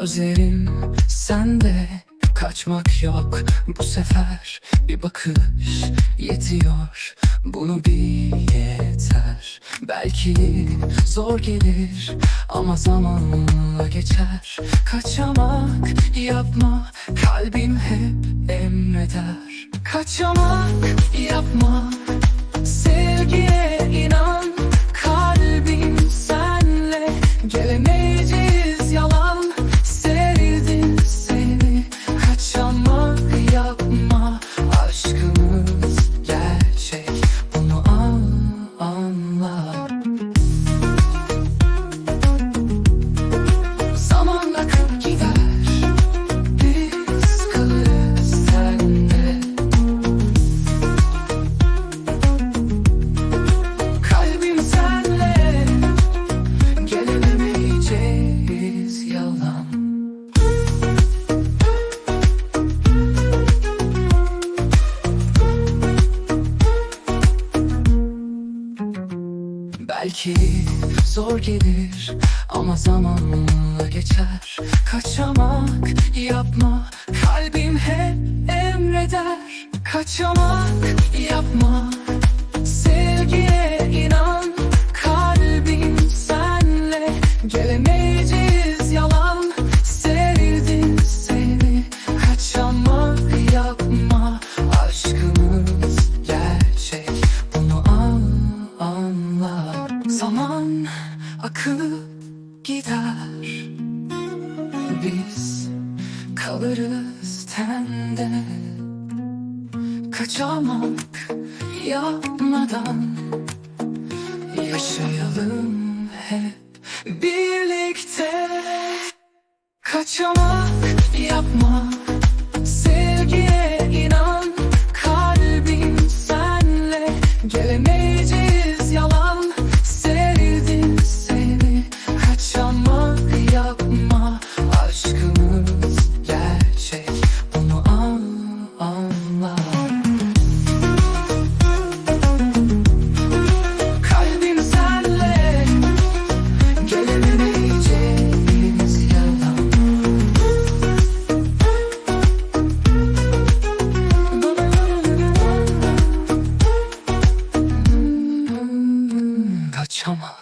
Gözlerim sende Kaçmak yok. Bu sefer Bir bakış yetiyor. Bunu bir yeter. Belki zor gelir Ama zamanla geçer. Kaçamak yapma Kalbim hep emreder. Kaçamak yapma Sevgiye inan. Kalbim senle Gelemeyeceğiz Belki zor gelir ama zamanla geçer. Kaçamak yapma kalbim hep emreder. Kaçamak yapma kalırız tende Kaçamak yapmadan Yaşayalım hep birlikte. Kaçamak yapma Sevgiye inan Kalbim senle. Gelemeyeceğiz Kaçamak